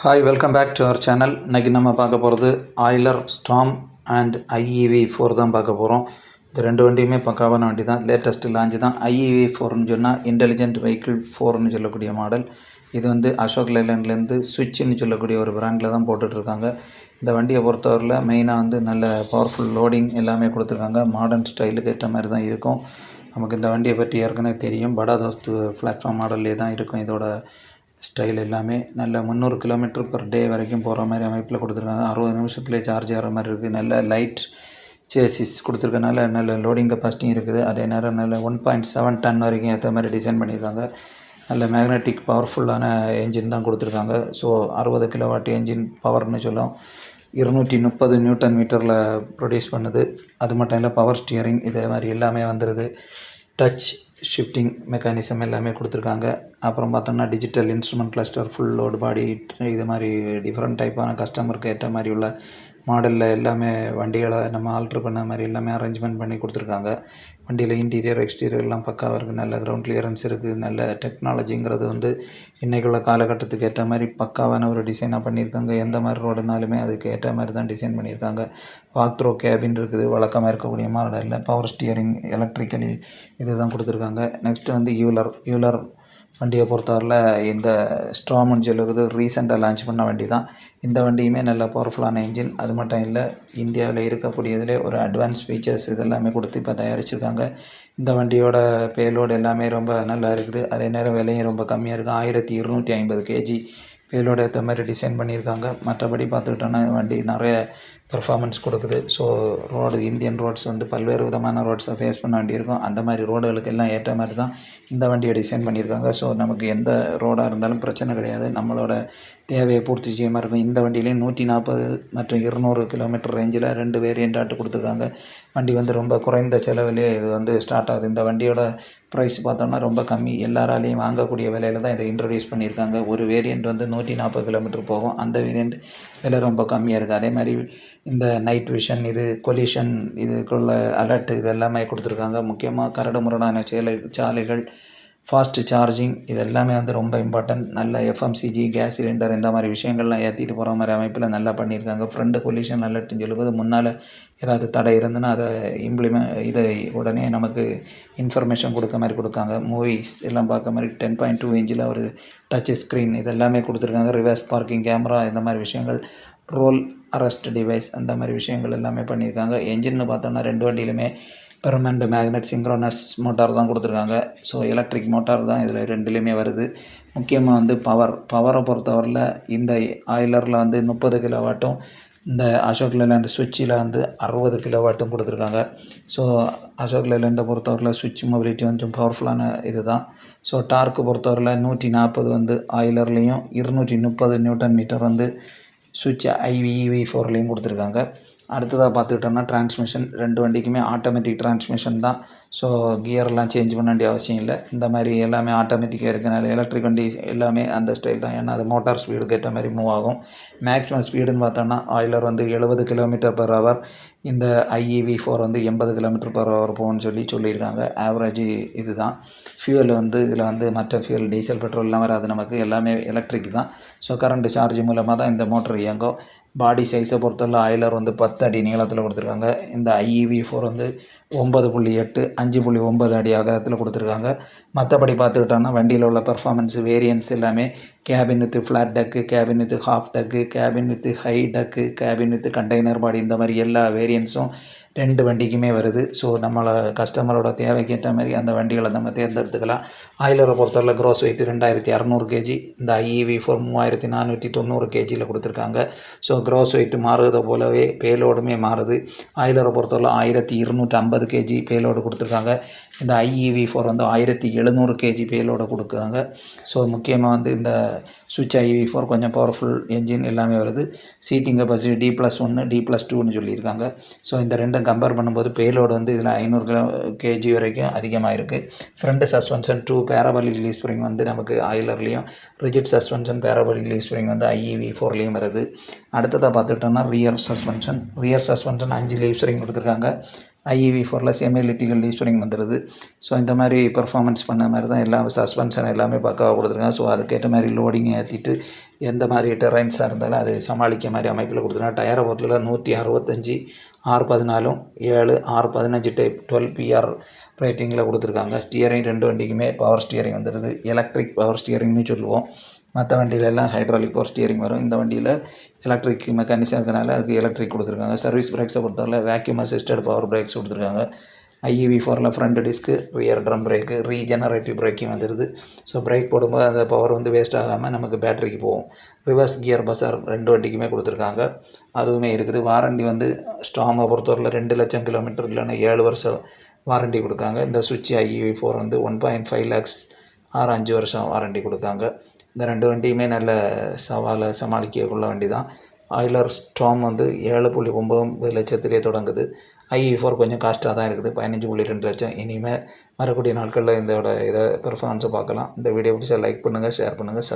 Hi welcome back to our channel இன்றைக்கி நம்ம பார்க்க போகிறது Euler Storm and IEV four தான் பார்க்க போகிறோம் இந்த ரெண்டு வண்டியுமே பக்காவான வண்டி தான். லேட்டஸ்ட் லான்ச் தான் ஐஇவி ஃபோர்னு சொன்னால் இன்டெலிஜென்ட் வெஹிக்கிள் ஃபோர்னு சொல்லக்கூடிய மாடல் இது வந்து அசோக் லைலண்ட்லேருந்து சுவிட்சுன்னு சொல்லக்கூடிய ஒரு பிராண்டில் தான் போட்டுட்ருக்காங்க. இந்த வண்டியை பொறுத்தவரையில் மெயினாக வந்து நல்ல பவர்ஃபுல் லோடிங் எல்லாமே கொடுத்துருக்காங்க. மாடர்ன் ஸ்டைலுக்கு ஏற்ற மாதிரி தான் இருக்கும். நமக்கு இந்த வண்டியை பற்றி ஏற்கனவே தெரியும். படா தோஸ்து பிளாட்ஃபார்ம் மாடல்லே தான் இருக்கும் இதோட ஸ்டைல் எல்லாமே நல்ல முந்நூறு கிலோமீட்டர் பர் டே வரைக்கும் போகிற மாதிரி அமைப்பில் கொடுத்துருக்காங்க. அறுபது நிமிஷத்துலேயே சார்ஜ் ஆகிற மாதிரி இருக்குது நல்ல லைட் சேசிஸ் கொடுத்துருக்கனால நல்ல லோடிங் கெப்பாசிட்டியும் இருக்குது. அதே நேரம் நல்ல ஒன் பாயிண்ட் செவன் டன் வரைக்கும் ஏற்ற மாதிரி டிசைன் பண்ணியிருக்காங்க. நல்ல மேக்னெட்டிக் பவர்ஃபுல்லான என்ஜின் தான் கொடுத்துருக்காங்க. ஸோ அறுபது கிலோவாட் என்ஜின் பவர்னு சொல்லும். இருநூற்றி முப்பது நியூட்டன் மீட்டரில் ப்ரொடியூஸ் பண்ணுது. அது மட்டும் இல்லை பவர் ஸ்டியரிங் இதே மாதிரி எல்லாமே வந்துடுது டச் ஷிஃப்டிங் மெக்கானிசம் எல்லாமே கொடுத்துருக்காங்க. அப்புறம் பார்த்தோம்னா digital instrument cluster full load body இது மாதிரி டிஃப்ரெண்ட் டைப்பான கஸ்டமருக்கு ஏற்ற மாதிரி உள்ள மாடலில் எல்லாமே வண்டிகளை நம்ம ஆல்ட்ரு பண்ண மாதிரி எல்லாமே அரேஞ்ச்மெண்ட் பண்ணி கொடுத்துருக்காங்க. வண்டியில் இன்டீரியர் எக்ஸ்டீரியர் எல்லாம் பக்காவாக இருக்குது நல்ல கிரவுண்ட் கிளியரன்ஸ் இருக்குது நல்ல டெக்னாலஜிங்கிறது வந்து இன்றைக்குள்ள காலகட்டத்துக்கு ஏற்ற மாதிரி பக்காவான ஒரு டிசைனாக பண்ணியிருக்காங்க. எந்த மாதிரி ரோடுனாலுமே அதுக்கு ஏற்ற மாதிரி தான் டிசைன் பண்ணியிருக்காங்க. வாக் த்ரோ கேபின் இருக்குது. வழக்கமாக இருக்கக்கூடிய மாடலில் பவர் ஸ்டியரிங் எலக்ட்ரிக்கலி இது தான் கொடுத்துருக்காங்க. நெக்ஸ்ட்டு வந்து யூலர் யூலர் வண்டியை பொறுத்தவரையில் இந்த ஸ்ட்ராமன் சொல்லுறது ரீசெண்டாக லான்ச் பண்ண வண்டி தான் இந்த வண்டியுமே நல்ல பவர்ஃபுல்லான இன்ஜின் அது மட்டும் இல்லை இந்தியாவில் இருக்கக்கூடியதிலே ஒரு அட்வான்ஸ் ஃபீச்சர்ஸ் இதெல்லாமே கொடுத்து இப்போ தயாரிச்சிருக்காங்க. இந்த வண்டியோட பேலோடு எல்லாமே ரொம்ப நல்லா இருக்குது. அதே நேரம் விலையும் ரொம்ப கம்மியாக இருக்குது ஆயிரத்தி இருநூற்றி ஐம்பது கேஜி பேலோட ஏற்ற மாதிரி டிசைன் பண்ணியிருக்காங்க. மற்றபடி பார்த்துக்கிட்டோன்னா வண்டி நிறைய பெர்ஃபார்மன்ஸ் கொடுக்குது. ஸோ ரோடு இந்தியன் ரோட்ஸ் வந்து பல்வேறு விதமான ரோட்ஸை ஃபேஸ் பண்ண வேண்டியிருக்கும். அந்த மாதிரி ரோடுகளுக்கு எல்லாம் ஏற்ற மாதிரி தான் இந்த வண்டியை டிசைன் பண்ணியிருக்காங்க. ஸோ நமக்கு எந்த ரோடாக இருந்தாலும் பிரச்சனை கிடையாது. நம்மளோட தேவையை பூர்த்தி செய்யமாக இருக்கும். இந்த வண்டியிலையும் நூற்றி நாற்பது மற்றும் இருநூறு கிலோமீட்டர் ரேஞ்சில் ரெண்டு வேரியண்ட்டாட்டு கொடுத்துருக்காங்க. வண்டி வந்து ரொம்ப குறைந்த செலவிலே இது வந்து ஸ்டார்ட் ஆகுது. இந்த வண்டியோட ப்ரைஸ் பார்த்தோம்னா ரொம்ப கம்மி. எல்லாராலையும் வாங்கக்கூடிய விலையில தான் இதை இன்ட்ரடியூஸ் பண்ணியிருக்காங்க. ஒரு வேரியண்ட் வந்து நூற்றி நாற்பது கிலோமீட்டர் போகும். அந்த வேரியண்ட் விலை ரொம்ப கம்மியாக இருக்குது அதே மாதிரி இந்த நைட் விஷன் இது கொலிஷன் இதுக்குள்ள அலர்ட் இது எல்லாமே கொடுத்துருக்காங்க. முக்கியமாக கரடு முரடான சேலை சாலைகள் ஃபாஸ்ட்டு சார்ஜிங் இது எல்லாமே வந்து ரொம்ப இம்பார்ட்டன்ட் நல்ல எஃப்எம்சிஜி கேஸ் சிலிண்டர் இந்த மாதிரி விஷயங்கள்லாம் ஏற்றிட்டு போகிற மாதிரி அமைப்பில் நல்லா பண்ணியிருக்காங்க. ஃப்ரண்ட் பொல்யூஷன் அலர்ட்னு சொல்லும்போது முன்னால் ஏதாவது தடை இருந்துன்னா அதை இம்ப்ளிமெண்ட் இதை உடனே நமக்கு இன்ஃபர்மேஷன் கொடுக்க மாதிரி கொடுக்காங்க. மூவிஸ் எல்லாம் பார்க்க மாதிரி டென் பாயிண்ட் டூ இன்ச்சில் ஒரு டச் ஸ்க்ரீன் இது எல்லாமே கொடுத்துருக்காங்க. ரிவர்ஸ் பார்க்கிங் கேமரா இந்த மாதிரி விஷயங்கள். ரோல் அரெஸ்ட் டிவைஸ் அந்த மாதிரி விஷயங்கள் எல்லாமே பண்ணியிருக்காங்க. என்ஜின்னு பார்த்தோன்னா ரெண்டு வண்டியிலுமே பெர்மனண்ட் மேக்னெட் சிங்க்ரோனஸ் மோட்டார் தான் கொடுத்துருக்காங்க. ஸோ எலக்ட்ரிக் மோட்டார் தான் இதில் ரெண்டுலேயுமே வருது. முக்கியமாக வந்து பவர் பவரை பொறுத்தவரையில் இந்த ஆயிலரில் வந்து முப்பது கிலோ வாட்டும் இந்த அசோக் லேலேண்ட் சுவிட்சில் வந்து அறுபது கிலோ வாட்டும் கொடுத்துருக்காங்க. ஸோ அசோக் லேலேண்டை பொறுத்தவரையில் சுவிட்ச் மொபிலிட்டி கொஞ்சம் பவர்ஃபுல்லான இது தான் ஸோ டார்க்கு பொறுத்தவரையில் நூற்றி நாற்பது வந்து ஆயிலர்லேயும் இருநூற்றி முப்பது நியூட்டன் மீட்டர் வந்து சுவிட்ச் ஐவிஇவி ஃபோர்லேயும் கொடுத்துருக்காங்க. அடுத்ததாக பார்த்துக்கிட்டோம்னா டிரான்ஸ்மிஷன் ரெண்டு வண்டிக்குமே ஆட்டோமேட்டிக் டிரான்ஸ்மிஷன் தான். ஸோ கியர்லாம் சேஞ்ச் பண்ண வேண்டிய அவசியம் இல்லை. இந்த மாதிரி எல்லாமே ஆட்டோமேட்டிக்காக இருக்கனால எலக்ட்ரிக் வண்டி எல்லாமே அந்த ஸ்டைல் தான். ஏன்னா அது மோட்டார் ஸ்பீடுக்கு ஏற்ற மாதிரி மூவ் ஆகும். மேக்ஸிமம் ஸ்பீடுன்னு பார்த்தோன்னா ஆயிலர் வந்து எழுபது கிலோமீட்டர் பர் ஹவர் இந்த ஐஇவி ஃபோர் வந்து எண்பது கிலோமீட்டர் பர் ஹவர் போகணும்னு சொல்லி சொல்லியிருக்காங்க. ஆவரேஜ் இது தான் ஃபியூவல் வந்து இதில் வந்து மற்ற ஃபியூல் டீசல் பெட்ரோல்லாம் வராது. நமக்கு எல்லாமே எலக்ட்ரிக் தான். ஸோ கரண்ட் சார்ஜ் மூலமாக தான் இந்த மோட்டர் இயங்கும். பாடி சைஸை பொறுத்தவரை ஆயிலர் வந்து பத்து அடி நீளத்தில் கொடுத்துருக்காங்க. இந்த ஐஇவி ஃபோர் வந்து ஒம்பது புள்ளி எட்டு அஞ்சு புள்ளி ஒம்பது அடி அகலத்தில் கொடுத்துருக்காங்க. மற்றபடி பார்த்துக்கிட்டோன்னா வண்டியில் உள்ள பர்ஃபார்மன்ஸ் வேரியன்ஸ் எல்லாமே cabin with flat deck cabin with half deck cabin with high deck cabin with container body இந்த மாதிரி எல்லா வேரியன்ஸும் ரெண்டு வண்டிக்குமே வருது. ஸோ நம்மளை கஸ்டமரோட தேவைக்கேற்ற மாதிரி அந்த வண்டிகளை நம்ம தேர்ந்தெடுத்துக்கலாம். ஆயிலரை பொறுத்தவரை க்ரோஸ் வெயிட் ரெண்டாயிரத்தி அறநூறு கேஜி இந்த ஐஇவி ஃபோர் மூவாயிரத்தி நானூற்றி தொண்ணூறு கேஜியில் கொடுத்துருக்காங்க. ஸோ க்ரோஸ் வெயிட் மாறுறத போலவே பேலோடுமே மாறுது. ஆயிலரை பொறுத்தவரை ஆயிரத்தி இருநூற்றி ஐம்பது கேஜி பேலோடு கொடுத்துருக்காங்க. இந்த ஐஇவி ஃபோர் வந்து ஆயிரத்தி எழுநூறு கேஜி பேலோடு கொடுக்குறாங்க. ஸோ முக்கியமாக வந்து இந்த சுவிட்ச் ஐவி ஃபோர் கொஞ்சம் பவர்ஃபுல் என்ஜின் எல்லாமே வருது. சீட்டிங் கெப்பாசிட்டி டி ப்ளஸ் ஒன்று டி ப்ளஸ் டூன்னு சொல்லியிருக்காங்க. ஸோ இந்த ரெண்டும் கம்பேர் பண்ணும்போது பேலோடு வந்து இதில் ஐநூறு கிலோ கேஜி வரைக்கும் அதிகமாக இருக்குது front suspension two parabolic leaf spring வந்து நமக்கு ஆயிலர்லேயும் rigid suspension parabolic leaf spring வந்து ஐஇவி ஃபோர்லேயும் வருது. அடுத்ததாக பார்த்துட்டோம்னா ரியர் சஸ்பென்ஷன் ரியர் சஸ்பென்ஷன் அஞ்சு லீவ் ஸ்ப்ரிங் கொடுத்துருக்காங்க. ஐஇவி ஃபோரில் செமி லிட்டிகல் வந்துடுது ஸோ இந்த மாதிரி பெர்ஃபார்மன்ஸ் பண்ண மாதிரி தான் எல்லாம் சஸ்பென்ஷன் எல்லாமே பக்காவாக கொடுத்துருக்காங்க. ஸோ அதுக்கேற்ற மாதிரி லோடிங் ஏற்றிட்டு எந்த மாதிரி டெரைன்ஸாக இருந்தாலும் அது சமாளிக்க மாதிரி அமைப்பில் கொடுத்துருக்காங்க. டயரை பொறுத்தல நூற்றி அறுபத்தஞ்சி ஆறு பதினாலும் ஏழு ஆறு பதினஞ்சு டைப் டுவெல் பிஆர் ரேட்டிங்கில் கொடுத்துருக்காங்க. ஸ்டியரிங் ரெண்டு வண்டிக்குமே பவர் ஸ்டியரிங் வந்துடுது எலக்ட்ரிக் பவர் ஸ்டியரிங்னு சொல்லுவோம். மற்ற வண்டியில எல்லாம் ஹைட்ராலிக் பவர் ஸ்டியரிங் வரும். இந்த வண்டியில் எலக்ட்ரிக் மெக்கானிசம் இருக்கனால அதுக்கு எலக்ட்ரிக் கொடுத்துருக்காங்க. சர்வீஸ் பிரேக்ஸை பொறுத்தவரை வேக்யூம் அசிஸ்டட் பவர் பிரேக்ஸ் கொடுத்துருக்காங்க. ஐஇவி ஃபோரில் front disc rear drum brake regenerative braking வந்துடுது ஸோ பிரேக் போடும்போது அந்த பவர் வந்து வேஸ்ட் ஆகாமல் நமக்கு பேட்டரிக்கு போகும். ரிவர்ஸ் கியர் பஸார் ரெண்டு வண்டிக்குமே கொடுத்துருக்காங்க. அதுவுமே இருக்குது. வாரண்டி வந்து ஸ்ட்ராங்கை பொறுத்தவரையில் ரெண்டு லட்சம் கிலோமீட்டர் இல்லைன்னா ஏழு வருஷம் வாரண்டி கொடுக்காங்க. இந்த சுவிட்ச் ஐஇவி ஃபோர் வந்து ஒன் பாயிண்ட் ஃபைவ் லேக்ஸ் ஆறு அஞ்சு வருஷம் வாரண்டி கொடுக்காங்க. இந்த ரெண்டு வண்டியுமே நல்ல சவாலை சமாளிக்கக்குள்ள வண்டி தான் ஆயிலர் ஸ்டாம் வந்து ஏழு புள்ளி ஒம்பது லட்சத்திலே தொடங்குது. ஐஇ ஃபோர் கொஞ்சம் காஸ்ட்டாக தான் இருக்குது. பதினஞ்சு புள்ளி ரெண்டு லட்சம். இனிமேல் வரக்கூடிய நாட்களில் இதோட இதை பெர்ஃபார்மன்ஸை பார்க்கலாம். இந்த வீடியோ பிடிச்சா லைக் பண்ணுங்கள் ஷேர் பண்ணுங்கள்